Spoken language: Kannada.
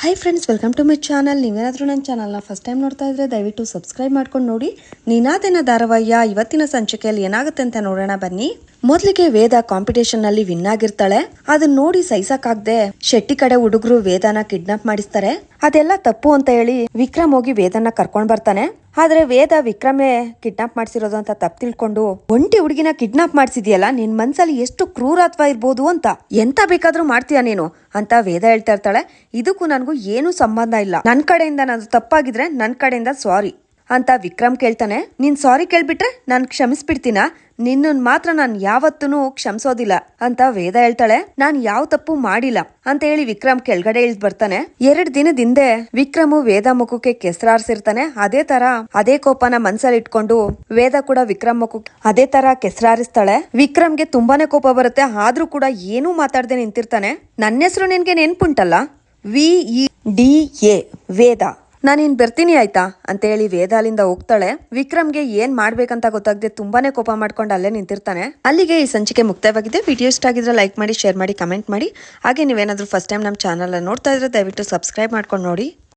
Hi friends welcome to my channel ನೀವೇನಾದರೂ ನನ್ನ ಚಾನಲ್ನ ಫಸ್ಟ್ ಟೈಮ್ ನೋಡ್ತಾ ಇದ್ರೆ ದಯವಿಟ್ಟು ಸಬ್ಸ್ಕ್ರೈಬ್ ಮಾಡ್ಕೊಂಡು ನೋಡಿ. ನೀನಾದೇನ ಧಾರಾವಾಹಿಯ ಇವತ್ತಿನ ಸಂಚಿಕೆಯಲ್ಲಿ ಏನಾಗುತ್ತೆ ಅಂತ ನೋಡೋಣ ಬನ್ನಿ. ಮೊದಲಿಗೆ ವೇದ ಕಾಂಪಿಟೇಷನ್ನಲ್ಲಿ ವಿನ್ ಆಗಿರ್ತಾಳೆ. ಅದನ್ನ ನೋಡಿ ಸಹಿಸಕ್ಕಾಗ್ದೆ ಶೆಟ್ಟಿ ಕಡೆ ಹುಡುಗರು ವೇದನ ಕಿಡ್ನಾಪ್ ಮಾಡಿಸ್ತಾರೆ. ಅದೆಲ್ಲ ತಪ್ಪು ಅಂತ ಹೇಳಿ ವಿಕ್ರಮ್ ಹೋಗಿ ವೇದನ ಕರ್ಕೊಂಡ್ ಬರ್ತಾನೆ. ಆದ್ರೆ ವೇದ ವಿಕ್ರಮೇ ಕಿಡ್ನಾಪ್ ಮಾಡ್ಸಿರೋದು ಅಂತ ತಪ್ಪು ತಿಳ್ಕೊಂಡು, ಒಂಟಿ ಹುಡುಗಿನ ಕಿಡ್ನಾಪ್ ಮಾಡ್ಸಿದ್ಯಲ್ಲ, ನಿನ್ ಮನ್ಸಲ್ಲಿ ಎಷ್ಟು ಕ್ರೂರತ್ವ ಇರ್ಬೋದು ಅಂತ. ಎಂತ ಬೇಕಾದ್ರೂ ಮಾಡ್ತೀಯ ನೀನು? ಅಂತ ವೇದ ಹೇಳ್ತಾ ಇರ್ತಾಳೆ. ಇದಕ್ಕೂ ನನಗೂ ಏನೂ ಸಂಬಂಧ ಇಲ್ಲ. ನನ್ ಕಡೆಯಿಂದ ನಾನು ತಪ್ಪಾಗಿದ್ರೆ ನನ್ ಕಡೆಯಿಂದ ಸಾರಿ. ಅಂತ ವಿಕ್ರಮ್ ಕೇಳ್ತಾನೆ. ನೀನ್ ಸಾರಿ ಕೇಳ್ಬಿಟ್ರೆ ನಾನು ಕ್ಷಮಿಸ್ಬಿಡ್ತೀನ? ನಿನ್ನನ್ ಮಾತ್ರ ನಾನ್ ಯಾವತ್ತೂ ಕ್ಷಮಿಸೋದಿಲ್ಲ ಅಂತ ವೇದ ಹೇಳ್ತಾಳೆ. ನಾನ್ ಯಾವ ತಪ್ಪು ಮಾಡಿಲ್ಲ ಅಂತ ಹೇಳಿ ವಿಕ್ರಮ್ ಕೆಳಗಡೆ ಇಳಿದ್ ಬರ್ತಾನೆ. ಎರಡ್ ದಿನದ ಹಿಂದೆ ವಿಕ್ರಮು ವೇದ ಮುಖಕ್ಕೆ ಕೆಸರಾರ್ಸಿರ್ತಾನೆ. ಅದೇ ತರ ಅದೇ ಕೋಪನ ಮನ್ಸಲ್ಲಿ ಇಟ್ಕೊಂಡು ವೇದ ಕೂಡ ವಿಕ್ರಮ್ ಮುಖಕ್ಕೆ ಅದೇ ತರ ಕೆಸರಾರಿಸ್ತಾಳೆ. ವಿಕ್ರಮ್ಗೆ ತುಂಬಾನೇ ಕೋಪ ಬರುತ್ತೆ. ಆದ್ರೂ ಕೂಡ ಏನೂ ಮಾತಾಡದೆ ನಿಂತಿರ್ತಾನೆ. ನನ್ನ ಹೆಸರು ನಿನ್ಗೆ ನೆನ್ಪುಂಟಲ್ಲ? V E D A, Veda. ನಾನು ಇನ್ ಬರ್ತೀನಿ ಆಯ್ತಾ? ಅಂತ ಹೇಳಿ ಹೋಗ್ತಾಳೆ. ವಿಕ್ರಮ್ಗೆ ಏನ್ ಮಾಡ್ಬೇಕಂತ ಗೊತ್ತಾಗದೆ ತುಂಬಾನೇ ಕೋಪ ಮಾಡ್ಕೊಂಡು ಅಲ್ಲೇ ನಿಂತಿರ್ತಾನೆ. ಅಲ್ಲಿಗೆ ಈ ಸಂಚಿಕೆ ಮುಕ್ತಾಯವಾಗಿದೆ. ವಿಡಿಯೋ ಇಷ್ಟ ಆಗಿದ್ರೆ ಲೈಕ್ ಮಾಡಿ, ಶೇರ್ ಮಾಡಿ, ಕಮೆಂಟ್ ಮಾಡಿ. ಹಾಗೆ ನೀವೇನಾದ್ರೂ ಫಸ್ಟ್ ಟೈಮ್ ನಮ್ಮ ಚಾನಲ್ ನೋಡ್ತಾ ಇದ್ರೆ ದಯವಿಟ್ಟು ಸಬ್ಸ್ಕ್ರೈಬ್ ಮಾಡ್ಕೊಂಡು ನೋಡಿ.